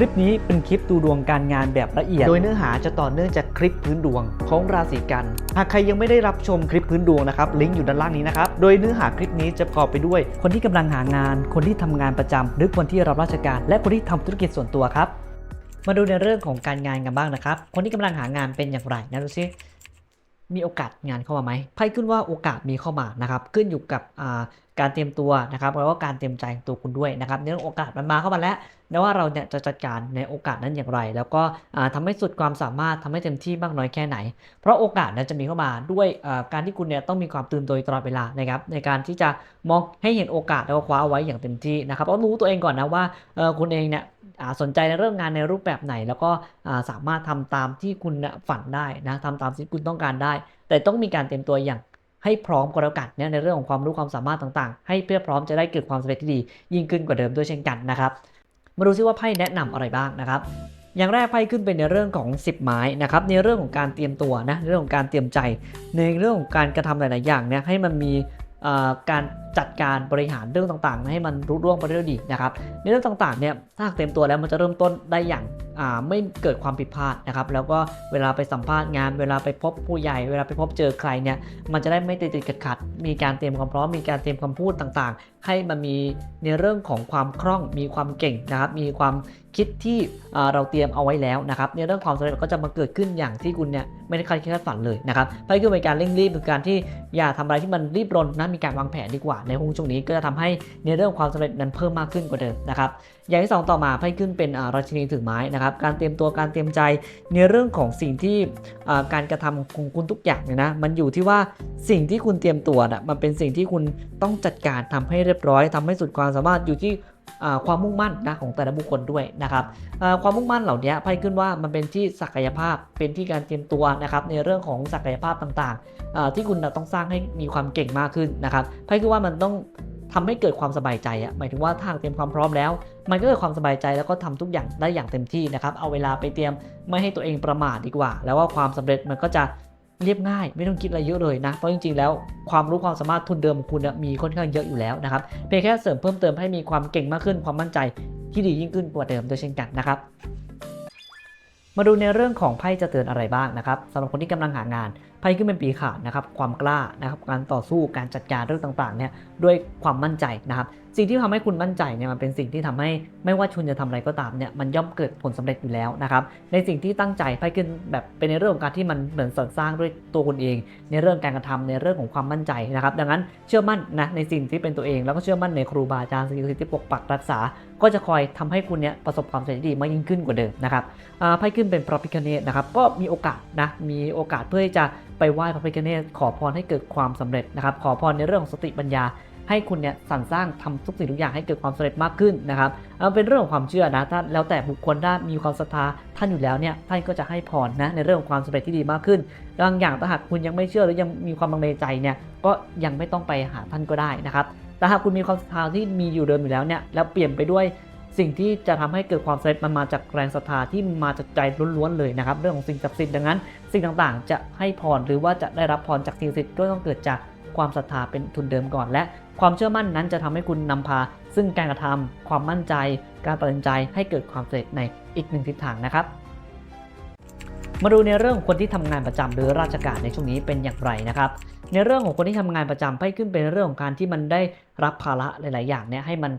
ลิปนี้เป็นคลิปดูดวงการงานแบบละเอียด โดยเนื้อหาจะต่อเนื่องจากคลิปพื้นดวงของราศีกัน หากใครยังไม่ได้รับชมคลิปพื้นดวงนะครับ ลิงก์อยู่ด้านล่างนี้นะครับ โดยเนื้อหาคลิปนี้จะประกอบไปด้วย คนที่กำลังหางาน คนที่ทำงานประจำหรือคนที่รับราชการ และคนที่ทำธุรกิจส่วนตัวครับ มาดูในเรื่องของการงานกันบ้างนะครับ คนที่กำลังหางานเป็นอย่างไรนะดูซิมีโอกาสงานเข้ามาไหมไพ่ขึ้นว่าโอกาสมีเข้ามานะครับ ขึ้นอยู่กับอ่า การเตรียมตัวนะครับแล้วก็การเตรียมใจของตัวคุณด้วยนะครับในเรื่องโอกาสมันมาเข้ามาแล้วแต่ว่าเราเนี่ยจะจัดการในโอกาสนั้นอย่างไร แล้วก็อ่าทำให้สุดความสามารถทำให้เต็มที่มากน้อยแค่ไหน เพราะโอกาสนั้นจะมีเข้ามาด้วยการที่คุณเนี่ยต้องมีความตื่นตัวตลอดเวลานะครับในการที่จะมองให้เห็นโอกาสแล้วก็คว้าเอาไว้อย่างเต็มที่นะครับต้องรู้ตัวเองก่อนนะว่าคุณเองเนี่ยสนใจในเรื่องงานในรูปแบบไหน แล้วก็สามารถทำตามที่คุณฝันได้นะทำตามที่คุณต้องการได้ แต่ต้องมีการเตรียมตัวอย่าง ให้พร้อมก็แล้วกันในเรื่องของความรู้ความสามารถต่างๆ ให้เพียบพร้อมจะได้เกิดความสำเร็จที่ดี ยิ่งขึ้นกว่าเดิมด้วยเช่นกันนะครับมาดูซิว่าไพ่แนะนำอะไรบ้างนะครับอย่างแรกไพ่ขึ้นเป็นในเรื่องของ 10 ไม้นะครับในเรื่องของการเตรียมตัวนะเรื่องของการเตรียมใจ ในเรื่องของการกระทำหลาย ๆ อย่างเนี่ยให้มันมีการจัดการบริหารเรื่องต่าง ๆ ให้มันรุ่ร่วงไปได้ด้วยดีนะครับในเรื่องต่าง ๆ เนี่ยถ้าเต็มตัวแล้วมันจะเริ่มต้นได้อย่างไม่เกิดความผิดพลาดนะครับ แล้วก็เวลาไปสัมภาษณ์งาน เวลาไปพบผู้ใหญ่ เวลาไปพบเจอใครเนี่ย มันจะได้ไม่ติดติดขัดขัด มีการเตรียมความพร้อม มีการเตรียมคำพูดต่างๆ ให้มันมีในเรื่องของความคล่อง มีความเก่งนะครับ มีความคิดที่เราเตรียมเอาไว้แล้วนะครับ ในเรื่องความสำเร็จก็จะมาเกิดขึ้นอย่างที่คุณเนี่ยไม่ได้คาดคิดคาดฝันเลยนะครับไพ่คือเป็นการเร่งรีบเป็นการที่อย่าทำอะไรที่มันรีบรนนะมีการวางแผนดีกว่า ในหุ้นช่วงนี้ก็จะทำให้ในเรื่องความสำเร็จนั้นเพิ่มมากขึ้นกว่าเดิมนะครับ อย่างที่สองต่อมาไพ่ขึ้นเป็นราชินีถือไม้นะครับการเตรียมตัวการเตรียมใจในเรื่องของสิ่งที่การกระทำของคุณทุกอย่างเนี่ยนะมันอยู่ที่ว่าสิ่งที่คุณเตรียมตัวน่ะมันเป็นสิ่งที่คุณต้องจัดการทำให้เรียบร้อยทำให้สุดความสามารถอยู่ที่ความมุ่งมั่นนะของแต่ละบุคคลด้วยนะครับความมุ่งมั่นเหล่านี้ไพ่ขึ้นว่ามันเป็นที่ศักยภาพเป็นที่การเตรียมตัวนะครับในเรื่องของศักยภาพต่างๆที่คุณต้องสร้างให้มีความเก่งมากขึ้นนะครับไพ่คือว่ามันต้อง ทำให้เกิดความสบายใจอะหมายถึงว่าทางเตรียมความพร้อมแล้ว มันก็เกิดความสบายใจแล้วก็ทำทุกอย่างได้อย่างเต็มที่นะครับ เอาเวลาไปเตรียมไม่ให้ตัวเองประมาทดีกว่า แล้วว่าความสำเร็จมันก็จะเรียบง่ายไม่ต้องคิดอะไรเยอะเลยนะ เพราะจริงๆ แล้วความรู้ความสามารถทุนเดิมของคุณเนี่ยมีค่อนข้างเยอะอยู่แล้วนะครับเพียงแค่เสริมเพิ่มเติมให้มีความเก่งมากขึ้นความมั่นใจที่ดียิ่งขึ้นกว่าเดิมโดยเช่นกันนะครับมาดูในเรื่องของไพ่จะเตือนอะไรบ้างนะครับสำหรับคนที่กำลังหางาน ไพ่ขึ้นเป็นปีขาดนะครับความกล้านะครับการต่อสู้การจัดการเรื่องต่างๆเนี่ยด้วยความมั่นใจนะครับสิ่งที่ทำให้คุณมั่นใจเนี่ยมันเป็นสิ่งที่ทำให้ไม่ว่าคุณจะทำอะไรก็ตามเนี่ยมันย่อมเกิดผลสำเร็จอยู่แล้วนะครับในสิ่งที่ตั้งใจไพ่ขึ้นแบบเป็นในเรื่องของการที่มันเหมือนสรรสร้างด้วยตัวคุณเอง ในเรื่องการกระทำในเรื่องของความมั่นใจนะครับดังนั้นเชื่อมั่นนะในสิ่งที่เป็นตัวเองแล้วก็เชื่อมั่นในครูบาอาจารย์สิ่งศักดิ์สิทธิ์ที่ปกปักรักษา ก็จะคอยทำให้คุณเนี่ยประสบความสำเร็จดีมากยิ่งขึ้นกว่าเดิมนะครับไพ่ขึ้นเป็นพระพิคเนตนะครับก็มีโอกาสนะมีโอกาสเพื่อที่จะ ไปไหว้พระพิคเนตขอพรให้เกิดความสำเร็จนะครับ ขอพรในเรื่องของสติปัญญา ให้คุณเนี่ยสรรสร้างทำทุกสิ่งทุกอย่างให้เกิดความสำเร็จมากขึ้นนะครับเอาเป็นเรื่องของความเชื่อนะถ้าแล้วแต่บุคคลถ้มีความศรัทธาท่านอยู่แล้วเนี่ยท่านก็จะให้พรนะในเรื่องของความสำเร็จที่ดีมากขึ้นบางอย่างถ้าหากคุณยังไม่เชื่อหรือยังมีความลังเลใจเนี่ยก็ยังไม่ต้องไปหาท่านก็ได้นะครับแต่หากคุณมีความศรัทธาที่มีอยู่เดิมอยู่แล้วเนี่ยแล้วเปลี่ยนไปด้วย สิ่งที่จะทำให้เกิดความสำเร็จมันมาจากแรงศรัทธาที่มาจากใจล้วนๆเลยนะครับเรื่องของสิ่งศักดิ์สิทธิ์ดังนั้น สิ่งต่างๆ จะให้พรหรือว่าจะได้รับพรจากสิ่งศักดิ์สิทธิ์ก็ต้องเกิดจากความศรัทธาเป็นทุนเดิมก่อน และความเชื่อมั่นนั้นจะทำให้คุณนำพา ซึ่งการกระทำความมั่นใจ การตัดสินใจให้เกิดความสำเร็จในอีกหนึ่งทิศทางนะครับมาดูในเรื่องของคนที่ทำงานประจำหรือราชการในช่วงนี้เป็นอย่างไรนะครับ ในเรื่องของคนที่ทำงานประจำไพ่ขึ้นเป็นเรื่องของการที่มันได้รับภาระหลาย ๆ อย่างเนี่ยให้มัน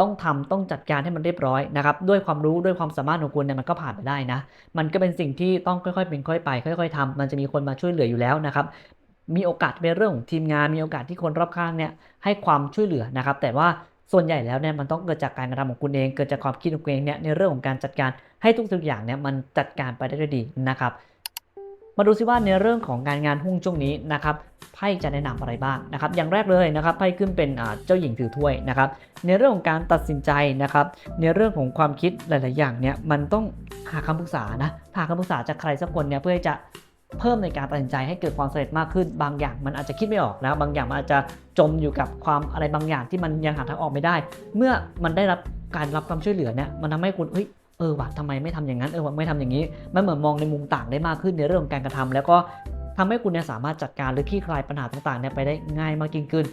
ต้องทำต้องจัดการให้มันเรียบร้อยนะครับด้วยความรู้ด้วยความสามารถของคุณเนี่ยมันก็ผ่านไปได้นะ มันก็เป็นสิ่งที่ต้องค่อย ๆ เป็นค่อยไป ค่อย ๆทำมันจะมีคนมาช่วยเหลืออยู่แล้วนะครับมีโอกาสเป็นเรื่องของทีมงานมีโอกาสที่คนรอบข้างเนี่ยให้ความช่วยเหลือนะครับ แต่ว่าส่วนใหญ่แล้วเนี่ยมันต้องเกิดจากการกระทำของคุณเองเกิดจากความคิดของคุณเองเนี่ยในเรื่องของการจัดการให้ทุกสิ่งอย่างเนี่ยมันจัดการไปได้ด้วยดีนะครับ มาดูซิว่าในเรื่องของการงานหุ้นช่วงนี้นะครับไพ่จะแนะนำอะไรบ้างนะครับ อย่างแรกเลยนะครับไพ่ขึ้นเป็นเจ้าหญิงถือถ้วยนะครับ ในเรื่องของการตัดสินใจนะครับ ในเรื่องของความคิดหลาย ๆ อย่างเนี่ยมันต้องหาคำปรึกษานะหาคำปรึกษาจากใครสักคนเนี่ยเพื่อจะเพิ่มในการตัดสินใจให้เกิดความสำเร็จมากขึ้น บางอย่างมันอาจจะคิดไม่ออกนะบางอย่างมันอาจจะจมอยู่กับความอะไรบางอย่างที่มันยังหาทางออกไม่ได้ เมื่อมันได้รับการรับความช่วยเหลือเนี่ยมันทำให้คุณเฮ้ย เออว่ะทำไมไม่ทำอย่างนั้นเออว่ะไม่ทำอย่างนี้มันเหมือนมองในมุมต่างได้มากขึ้นในเรื่องของการกระทำแล้วก็ทำให้คุณเนี่ยสามารถจัดการหรือคลี่คลายปัญหาต่างๆเนี่ยไปได้ง่ายมากยิ่งขึ้น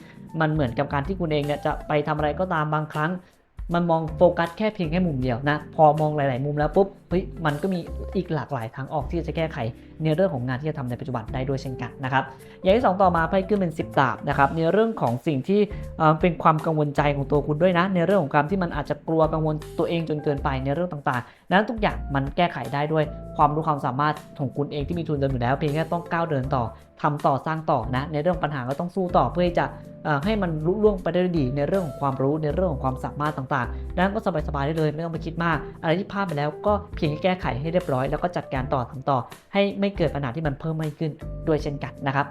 มันเหมือนกับการที่คุณเองเนี่ยจะไปทำอะไรก็ตามบางครั้ง มันมองโฟกัสแค่เพียงแค่มุมเดียวนะ พอมองหลาย ๆ มุมแล้วปุ๊บเฮ้ยมันก็มีอีกหลากหลายทางออกที่จะแก้ไข ในเรื่องของงานที่จะทำในปัจจุบันได้ด้วยเช่นกันนะครับอย่างที่สองต่อมาไพ่ขึ้นเป็น 10ดาบนะครับในเรื่องของสิ่งที่เป็นความกังวลใจของตัวคุณด้วยนะ ในเรื่องของการที่มันอาจจะกลัวกังวลตัวเองจนเกินไปในเรื่องต่างๆ นั้นทุกอย่างมันแก้ไขได้ด้วยความรู้ความสามารถของคุณเองที่มีทุนเดิมอยู่แล้วเพียงแค่ต้องก้าวเดินต่อทำต่อสร้างต่อนะในเรื่องปัญหาก็ต้องสู้ต่อเพื่อจะให้มันลุล่วงไปได้ดีในเรื่องของความรู้ในเรื่องของความสามารถต่างๆนั้นก็สบายๆได้เลยไม่ต้องไปคิดมาก อะไรที่พลาดไปแล้วก็เพียงแค่แก้ไขให้เรียบร้อยแล้วก็จัดการต่อทำต่อ ให้ไม่เกิดปัญหาที่มันเพิ่มมากขึ้นด้วยเช่นกันนะครับ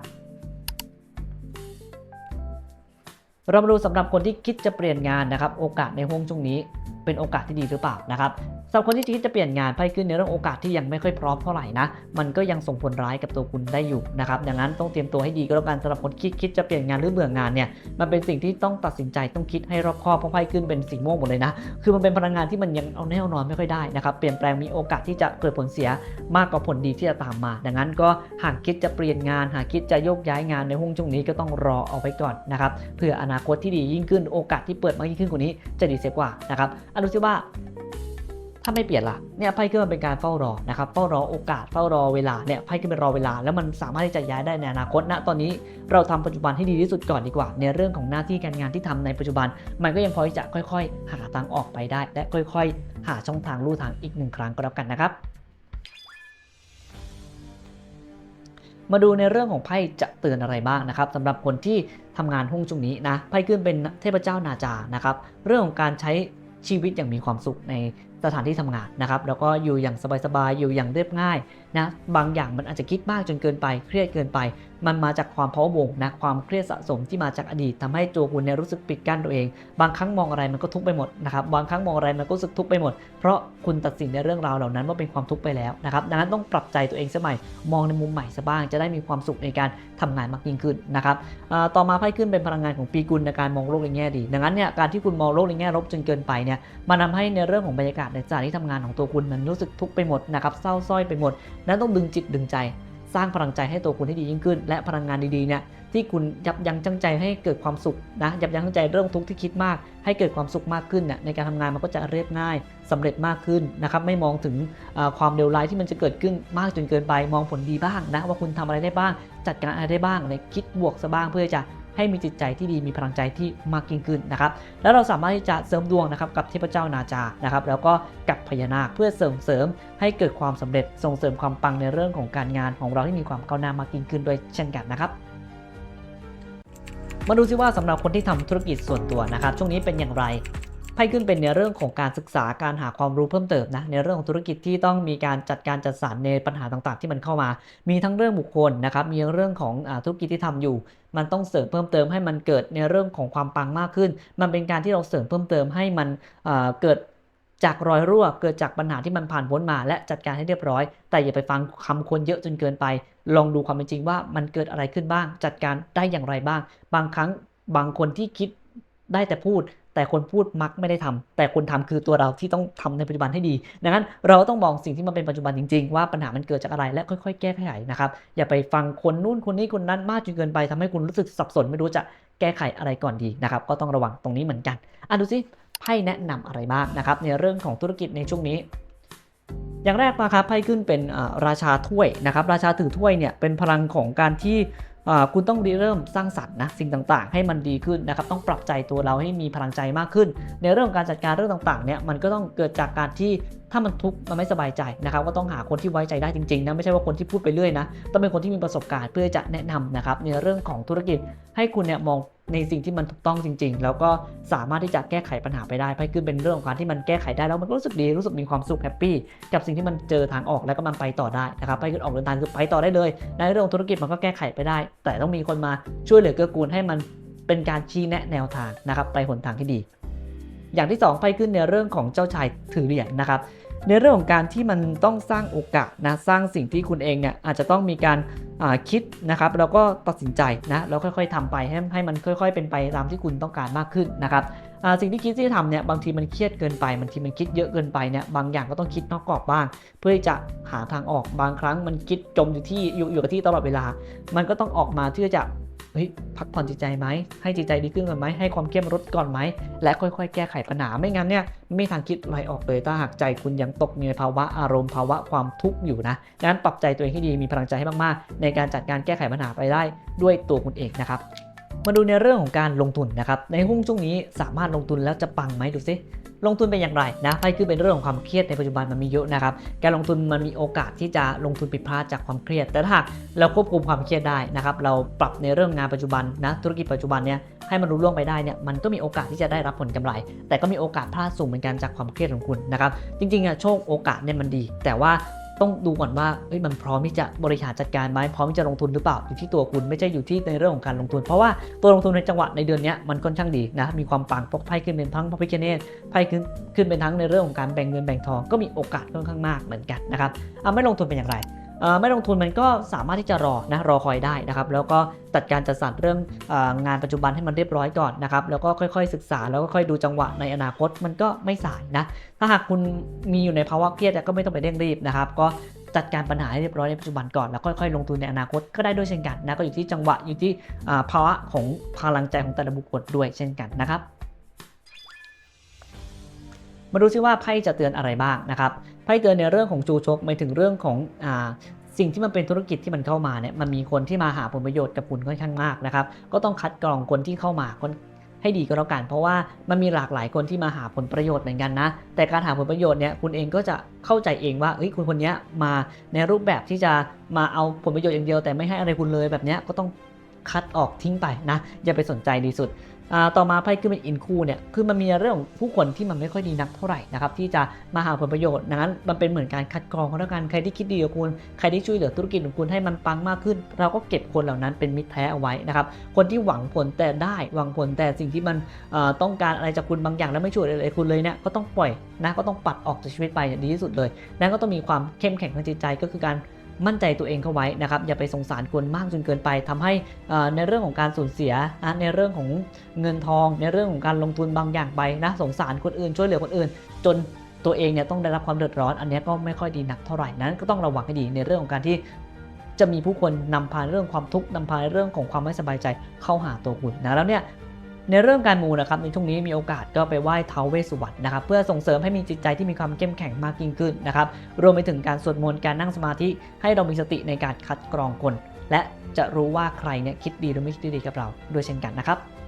เรามาดูสำหรับคนที่คิดจะเปลี่ยนงานนะครับ โอกาสในห้วงช่วงนี้เป็นโอกาสที่ดีหรือเปล่านะครับ สำหรับคนที่คิดจะเปลี่ยนงานไพ่ขึ้นในเรื่องโอกาสที่ยังไม่ค่อยพร้อมเท่าไหร่นะ มันก็ยังส่งผลร้ายกับตัวคุณได้อยู่นะครับ ดังนั้นต้องเตรียมตัวให้ดีก็แล้วกันสำหรับคนคิดคิดจะเปลี่ยนงานหรือเบื่องานเนี่ย มันเป็นสิ่งที่ต้องตัดสินใจต้องคิดให้รอบคอบเพราะไพ่ขึ้นเป็นสีม่วงหมดเลยนะ คือมันเป็นพลังงานที่มันยังเอาแน่อานอนไม่ค่อยได้นะครับ เปลี่ยนแปลงมีโอกาสที่จะเกิดผลเสียมากกว่าผลดีที่จะตามมา ดังนั้นก็หากคิดจะเปลี่ยนงาน หากคิดจะโยกย้ายงานในห่วงช่วงนี้ก็ต้องรอเอาไว้ก่อนนะครับเพื่ออนาคตที่ดียิ่งขึ้นโอกาสที่เปิดมากยิ่งขึ้นกว่านี้จะดีเสียกว่านะครับอะดูซิว่า ถ้าไม่เปลี่ยนล่ะเนี่ยไพ่ขึ้นมันเป็นการเฝ้ารอนะครับเฝ้ารอโอกาสเฝ้ารอเวลาเนี่ยไพ่ขึ้นเป็นรอเวลา แล้วมันสามารถที่จะย้ายได้ในอนาคตณตอนนี้เราทำปัจจุบันให้ดีที่สุดก่อนดีกว่า ในเรื่องของหน้าที่การงานที่ทำในปัจจุบัน มันก็ยังพอที่จะค่อย ๆ หาทางออกไปได้ และค่อย ๆ หาช่องทางลู่ทางอีกหนึ่งครั้งก็แล้วกันนะครับมาดูในเรื่องของไพ่จะเตือนอะไรบ้างนะครับสำหรับคนที่ทำงานหุ้งช่วงนี้นะไพ่ขึ้นเป็นเทพเจ้านาจานะครับเรื่องของการใช้ ชีวิตอย่างมีความสุขในสถานที่ทำงานนะครับ แล้วก็อยู่อย่างสบายๆ อยู่อย่างเรียบง่ายนะ บางอย่างมันอาจจะคิดมากจนเกินไป เครียดเกินไป มันมาจากความเพาวงนะ ความเครียดสะสมที่มาจากอดีตทำให้ตัวคุณเนี่ยรู้สึกปิดกั้นตัวเอง บางครั้งมองอะไรมันก็ทุกไปหมดนะครับ บางครั้งมองอะไรมันก็รู้สึกทุกไปหมด เพราะคุณตัดสินในเรื่องราวเหล่านั้นว่าเป็นความทุกข์ไปแล้วนะครับ ดังนั้นต้องปรับใจตัวเองสมัย มองในมุมใหม่ซะบ้าง จะได้มีความสุขในการทำงานมากยิ่งขึ้นนะครับ ต่อมาไพ่ขึ้นเป็นพลังงานของปีกุลในการมองโลกในแง่ดี ดังนั้นเนี่ยการที่คุณมองโลกในแง่ลบจนเกินไปเนี่ยมันทาให้ในเรื่องของบรรยากาศในสถานที่ทำงานของตัวคุณมันรู้สึกทุกข์ไปหมดนะครับเศร้าส้อยไปหมด นั้นต้องดึงจิตดึงใจ สร้างพลังใจให้ตัวคุณให้ดียิ่งขึ้น และพลังงานดีๆเนี่ยที่คุณยับยั้งชั่งใจให้เกิดความสุขนะยับยั้งชั่งใจเรื่องทุกข์ที่คิดมาก ให้เกิดความสุขมากขึ้นเนี่ยในการทำงานมันก็จะเรียบง่ายสำเร็จมากขึ้นนะครับไม่มองถึงความเลวร้ายที่มันจะเกิดขึ้นมากจนเกินไป มองผลดีบ้างนะว่าคุณทำอะไรได้บ้าง จัดการอะไรได้บ้างอะไรคิดบวกซะบ้างเพื่อจะ ให้มีจิตใจที่ดีมีพลังใจที่มากยิ่งขึ้นนะครับแล้วเราสามารถที่จะเสริมดวงนะครับกับเทพเจ้านาจานะครับแล้วก็กับพญานาคเพื่อเสริมเสริมให้เกิดความสำเร็จส่งเสริมความปังในเรื่องของการงานของเราที่มีความก้าวหน้ามากยิ่งขึ้นด้วยเช่นกันนะครับมาดูซิว่าสำหรับคนที่ทำธุรกิจส่วนตัวนะครับช่วงนี้เป็นอย่างไร พ่ขึ้นเป็นในเรื่องของการศึกษาการหาความรู้เพิ่มเติมนะในเรื่องของธุรกิจที่ต้องมีการจัดการจัดสรรในปัญหาต่างๆ ที่มันเข้ามา มีทั้งเรื่องบุคคลนะครับมีเรื่องของอธุรกิจที่ทำอยู่ มันต้องเสริมเพิ่มเติมให้มันเกิดในเรื่องของความปังมากขึ้น มันเป็นการที่เราเสริมเพิ่มเติมให้มันเอ่อเกิดจากรอยรั่วเกิดจากปัญหาที่มันผ่านพ้นมา และจัดการให้เรียบร้อย แต่อย่าไปฟังคำคนเยอะจนเกินไป ลองดูความเป็นจริงว่ามันเกิดอะไรขึ้นบ้าง จัดการได้อย่างไรบ้าง บางครั้งบางคนที่คิดได้แต่พูด แต่คนพูดมักไม่ได้ทำแต่คนทำคือตัวเราที่ต้องทำในปัจจุบันให้ดี ดังนั้นเราต้องมองสิ่งที่มันเป็นปัจจุบันจริง ๆ ว่าปัญหามันเกิดจากอะไรและค่อยๆ แก้ไขนะครับอย่าไปฟังคนนู้นคนนี้คนนั้นมากจนเกินไปทำให้คุณรู้สึกสับสนไม่รู้จะแก้ไขอะไรก่อนดีนะครับก็ต้องระวังตรงนี้เหมือนกันอะดูสิไพ่แนะนำอะไรบ้างนะครับในเรื่องของธุรกิจในช่วงนี้อย่างแรกมาครับไพ่ขึ้นเป็นราชาถ้วยนะครับ ราชาถือถ้วยเนี่ยเป็นพลังของการที่ คุณต้องริเริ่มสร้างสรรค์นะสิ่งต่างๆ ให้มันดีขึ้นนะครับต้องปรับใจตัวเราให้มีพลังใจมากขึ้น ในเรื่องของการจัดการเรื่องต่างๆเนี่ยมันก็ต้องเกิดจากการที่ ถ้ามันทุกข์มันไม่สบายใจนะครับก็ต้องหาคนที่ไว้ใจได้จริงๆนะไม่ใช่ว่าคนที่พูดไปเรื่อยนะต้องเป็นคนที่มีประสบการณ์เพื่อจะแนะนำนะครับในเรื่องของธุรกิจให้คุณเนี่ยมองในสิ่งที่มันถูกต้องจริง ๆ แล้วก็สามารถที่จะแก้ไขปัญหาไปได้ไพ่ขึ้นเป็นเรื่องของการที่มันแก้ไขได้แล้วมันก็รู้สึกดีรู้สึกมีความสุขแฮปปี้กับสิ่งที่มันเจอทางออกแล้วก็มันไปต่อได้นะครับไพ่ขึ้นออกเดินทางคือไปต่อได้เลย ในเรื่องของธุรกิจมันก็แก้ไขไปได้ แต่ต้องมีคนมาช่วยเหลือเกื้อกูลให้มันเป็นการชี้แนะแนวทางนะครับไปหนทางที่ดี อย่างที่2ไปขึ้นในเรื่องของเจ้าชายถือเหรียญนะครับ ในเรื่องของการที่มันต้องสร้างโอกาสนะสร้างสิ่งที่คุณเองเนี่ยอาจจะต้องมีการาคิดนะครับแล้วก็ตัดสินใจนะแล้วค่อยๆทำไปให้ให้มันค่อย ๆ เป็นไปตามที่คุณต้องการมากขึ้นนะครับสิ่งที่คิดที่จะทำเนี่ยบางทีมันเครียดเกินไปบางทีมันคิดเยอะเกินไปเนี่ยบางอย่างก็ต้องคิดนอกกรอบบ้าง เพื่อที่จะหาทางออกบางครั้งมันคิดจมอยู่ที่อยู่อยู่กับที่ตลอดเวลา มันก็ต้องออกมาเพื่อจะ เฮ้ยพักผ่อนจิตใจไหมให้จิตใจดีขึ้นก่อนไหมให้ความเครียดมันลดก่อนไหมและค่อยๆ แก้ไขปัญหาไม่งั้นเนี่ยไม่ทางคิดอะไรออกเลยถ้าหากใจคุณยังตกในภาวะอารมณ์ภาวะความทุกข์อยู่นะดังนั้นปรับใจตัวเองให้ดีมีพลังใจให้มากๆ ในการจัดการแก้ไขปัญหาไปได้ด้วยตัวคุณเองนะครับมาดูในเรื่องของการลงทุนนะครับ ในหุ้นช่วงนี้สามารถลงทุนแล้วจะปังไหมดูซิ ลงทุนเป็นอย่างไรนะไพ่คือเป็นเรื่องของความเครียดในปัจจุบันมันมีเยอะนะครับการลงทุนมันมีโอกาสที่จะลงทุนผิดพลาดจากความเครียด แต่ถ้าเราควบคุมความเครียดได้นะครับเราปรับในเรื่องงานปัจจุบันนะธุรกิจปัจจุบันเนี่ยให้มันรู้ล่วงไปได้เนี่ยมันก็มีโอกาสที่จะได้รับผลกำไร แต่ก็มีโอกาสพลาดสูงเหมือนกันจากความเครียดของคุณนะครับจริงๆอะโชคโอกาสเนี่ยมันดี แต่ว่า ต้องดูก่อนว่าเอ้ยมันพร้อมที่จะบริหารจัดการไหมพร้อมที่จะลงทุนหรือเปล่าอยู่ที่ตัวคุณไม่ใช่อยู่ที่ในเรื่องของการลงทุน เพราะว่าตัวลงทุนในจังหวะในเดือนนี้มันค่อนข้างดีนะมีความปังพกไพ่ขึ้นเป็นทั้งพระพิคเนตไพ่ขึ้นขึ้นเป็นทั้งในเรื่องของการแบ่งเงินแบ่งทองก็มีโอกาสค่อนข้างมากเหมือนกันนะครับเอาไม่ลงทุนเป็นอย่างไร ไม่ลงทุนมันก็สามารถที่จะรอนะรอคอยได้นะครับแล้วก็จัดการจัดสรรเรื่ององานปัจจุบันให้มันเรียบร้อยก่อนนะครับแล้วก็ค่อยๆศึกษาแล้วก็ค่อยดูจังหวะในอนาคตมันก็ไม่สายนะถ้าหากคุณมีอยู่ในภาวะเครียดก็ไม่ต้องไปเร่งรีบนะครับก็จัดการปัญหาให้เรียบร้อยในปัจจุบันก่อนแล้วค่อยๆลงทุนในอนาคตก็ได้ด้วยเช่นกันนะก็อยู่ที่จังหวะอยู่ที่ภาวะของพลังใจของแต่ละบุคคลด้วยเช่นกันนะครับมาดูซิว่าไพ่จะเตือนอะไรบ้างนะครับ ไพ่เตือนในเรื่องของจูชกหมายถึงเรื่องของอ่าสิ่งที่มันเป็นธุรกิจที่มันเข้ามาเนี่ยมันมีคนที่มาหาผลประโยชน์กับคุณค่อนข้างมากนะครับก็ต้องคัดกรองคนที่เข้ามาคนให้ดีก็แล้วกันเพราะว่ามันมีหลากหลายคนที่มาหาผลประโยชน์เหมือนกันนะ แต่การหาผลประโยชน์เนี่ยคุณเองก็จะเข้าใจเองว่าเอ้ยคุณคนนี้มาในรูปแบบที่จะมาเอาผลประโยชน์อย่างเดียวแต่ไม่ให้อะไรคุณเลยแบบเนี้ยก็ต้องคัดออกทิ้งไปนะ อย่าไปสนใจดีสุด ต่อมาไพ่ขึ้นเป็นอินคู่เนี่ยคือมันมีเรื่องของผู้คนที่มันไม่ค่อยดีนักเท่าไหร่นะครับที่จะมาหาผลประโยชน์ดังนั้นมันเป็นเหมือนการคัดกรองเขาแล้วกันใครที่คิดดีกับคุณใครที่ช่วยเหลือธุรกิจของคุณให้มันปังมากขึ้น เราก็เก็บคนเหล่านั้นเป็นมิตรแท้เอาไว้นะครับคนที่หวังผลแต่ได้หวังผลแต่สิ่งที่มันต้องการอะไรจากคุณบางอย่างแล้วไม่ช่วยอะไรคุณเลยเนี่ยก็ต้องปล่อยนะก็ต้องปัดออกจากชีวิตไปอย่างดีที่สุดเลย นั้นก็ต้องมีความเข้มแข็งทางจิตใจก็คือการ มั่นใจตัวเองเข้าไว้นะครับอย่าไปสงสารคนมากจนเกินไปทำให้ในเรื่องของการสูญเสียในเรื่องของเงินทอง ในเรื่องของการลงทุนบางอย่างไปนะสงสารคนอื่นช่วยเหลือคนอื่น จนตัวเองเนี่ยต้องได้รับความเดือดร้อน อันนี้ก็ไม่ค่อยดีหนักเท่าไหร่นั้นก็ต้องระวังให้ดีในเรื่องของการที่จะมีผู้คนนำพาเรื่องความทุกข์นำพาเรื่องของความไม่สบายใจเข้าหาตัวคุณนะแล้วเนี่ย ในเรื่องการมูนะครับในช่วงนี้มีโอกาสก็ไปไหว้ท้าวเวสสุวรรณนะครับเพื่อส่งเสริมให้มีจิตใจที่มีความเข้มแข็งมากยิ่งขึ้นนะครับรวมไปถึงการสวดมนต์การนั่งสมาธิให้เรามีสติในการคัดกรองคน และจะรู้ว่าใครเนี่ยคิดดีหรือไม่คิดดีกับเราด้วยเช่นกันนะครับ